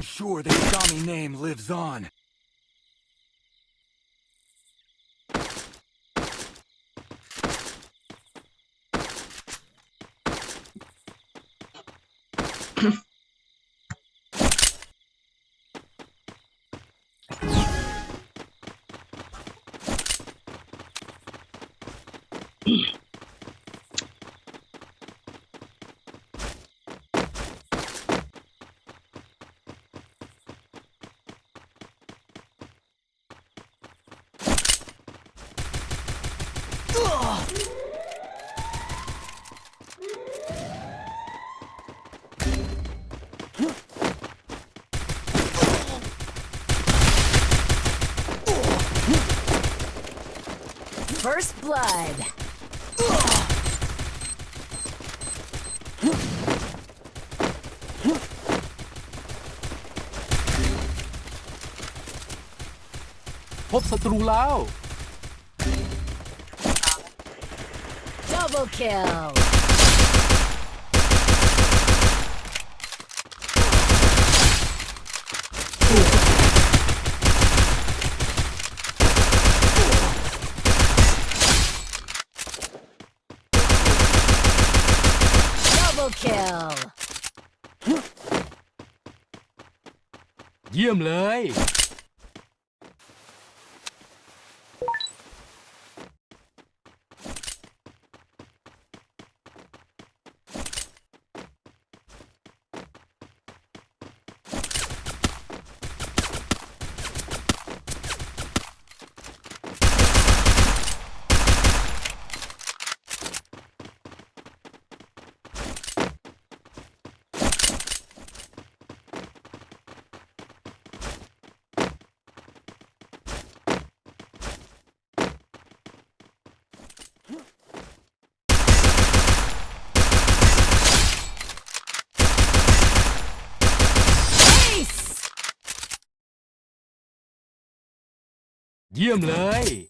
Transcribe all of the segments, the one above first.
ensure the Isami name lives on. First blood. พบศัตรูแล้ว Double kill. Double kill. เยี่ยมเลย ยี่ยมเลย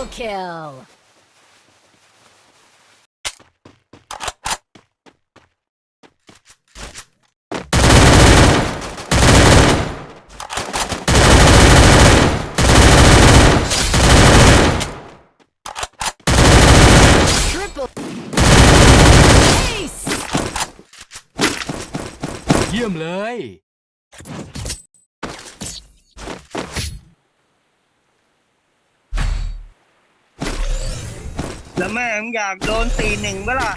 Double kill. Triple Ace. เยี่ยมเลย แล้วแม่งอยากโดนตีหนึ่งเปล่ะ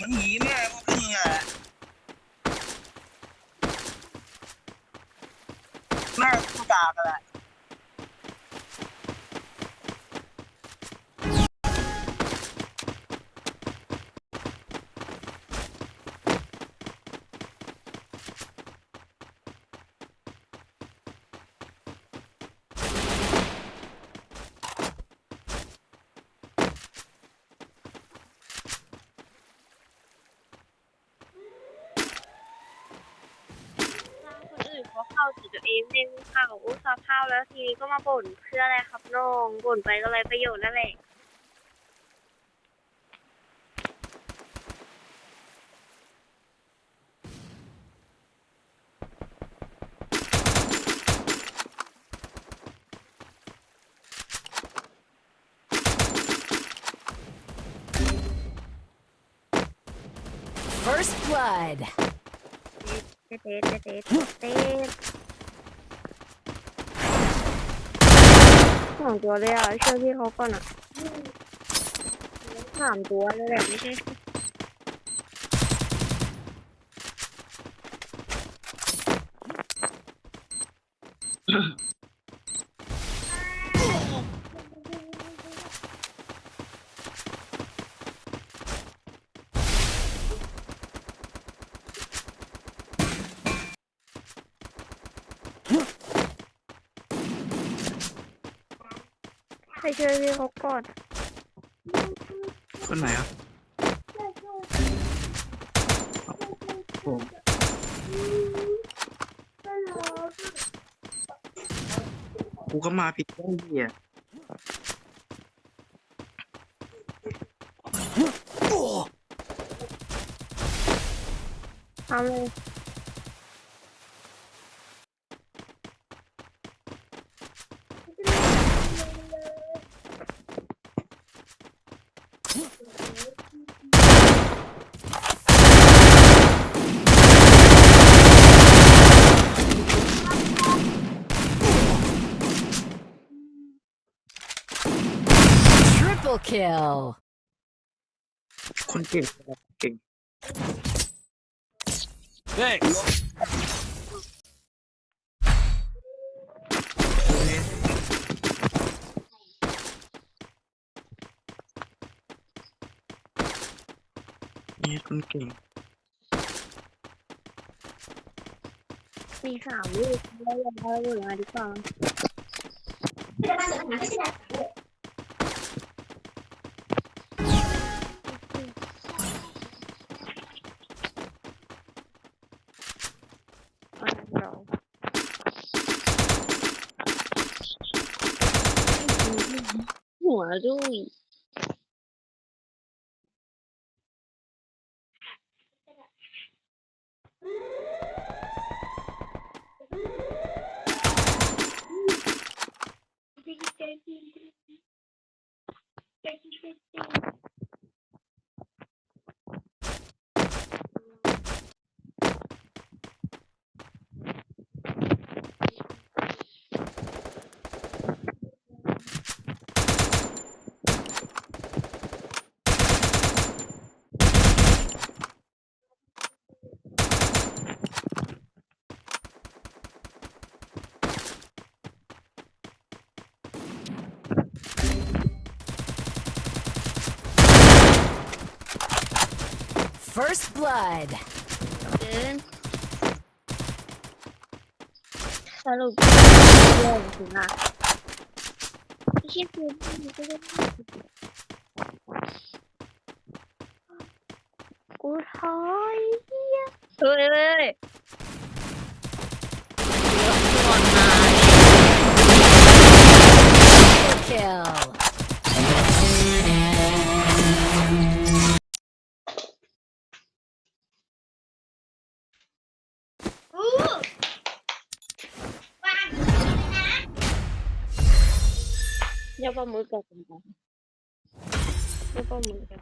มันหนีแม่มันก็ยังไงอะแม่กูด่ากันแหละ เขาเข้าแต่ตัวเองไม่ได้เข้าอุตส่าห์เข้าแล้วทีนี้ก็มาบ่นเพื่ออะไรครับน้องบ่นไปก็ไรประโยชน์นั่นแหละ First blood. เตะเตเตเตเตสองตัวเลยอะเชื่อพี่เขาก่อนอะสามตัวเลยแหละไม่ใช่อ ใครช่วยพี่เขาก่อนคนไหนอะผมกูก็มาผิดที่อะทำเลย Triple kill. คนเก่งเก่ง Thanks. นี่คนเก่ง มีสามลูกแล้วยังเอาเหลือมาดีกว่าเราหัวด้วย First blood. เดินสรุปเรื่องถึงอะไม่ใช่คือไม่ได้กูถอยเฮียเฮ้ยเฮ้ย 1번 물자 된다. 1번 물자.